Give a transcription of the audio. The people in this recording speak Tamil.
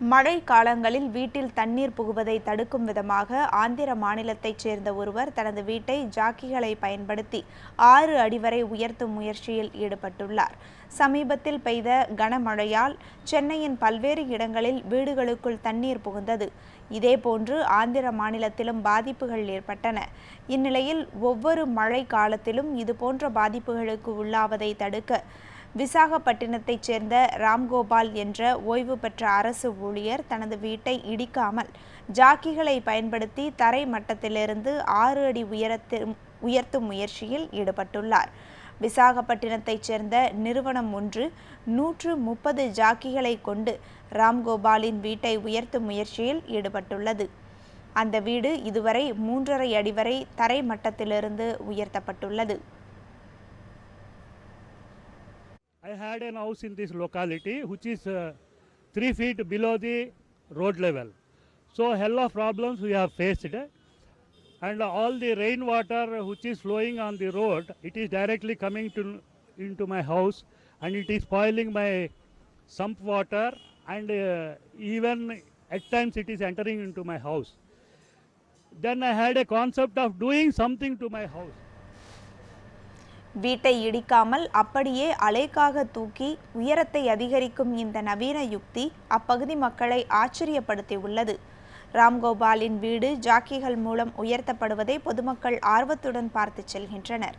மழை காலங்களில் வீட்டில் தண்ணீர் புகுவதை தடுக்கும் விதமாக ஆந்திர மாநிலத்தைச் சேர்ந்த ஒருவர் தனது வீட்டை ஜாக்கிகளை பயன்படுத்தி ஆறு அடி வரை உயர்த்தும் முயற்சியில் ஈடுபட்டுள்ளார். சமீபத்தில் பெய்த கனமழையால் சென்னையின் பல்வேறு இடங்களில் வீடுகளுக்குள் தண்ணீர் புகுந்தது. இதேபோன்று ஆந்திர மாநிலத்திலும் பாதிப்புகள் ஏற்பட்டன. இந்நிலையில் ஒவ்வொரு மழை காலத்திலும் இதுபோன்ற பாதிப்புகளுக்கு உள்ளாவதை தடுக்க விசாகப்பட்டினத்தைச் சேர்ந்த ராம்கோபால் என்ற ஓய்வு பெற்ற அரசு ஊழியர் தனது வீட்டை இடிக்காமல் ஜாக்கிகளை பயன்படுத்தி தரை மட்டத்திலிருந்து ஆறு அடி உயரத்தில் உயர்த்தும் முயற்சியில் ஈடுபட்டுள்ளார். விசாகப்பட்டினத்தைச் சேர்ந்த நிறுவனம் ஒன்று நூற்று முப்பது ஜாக்கிகளை கொண்டு ராம்கோபாலின் வீட்டை உயர்த்தும் முயற்சியில் ஈடுபட்டுள்ளது. அந்த வீடு இதுவரை மூன்றரை அடி வரை தரை மட்டத்திலிருந்து உயர்த்தப்பட்டுள்ளது. I had an house in this locality which is uh, three feet below the road level. So, hell of problems we have faced. And all the rainwater which is flowing on the road, it is directly coming to into my house and it is spoiling my sump water and uh, even at times it is entering into my house. Then I had a concept of doing something to my house. வீட்டை இடிக்காமல் அப்படியே அலைக்காக தூக்கி உயரத்தை அதிகரிக்கும் இந்த நவீன யுக்தி அப்பகுதி மக்களை ஆச்சரியப்படுத்தியுள்ளது ராம்கோபாலின் வீடு ஜாக்கிகள் மூலம் உயர்த்தப்படுவதை பொதுமக்கள் ஆர்வத்துடன் பார்த்து செல்கின்றனர்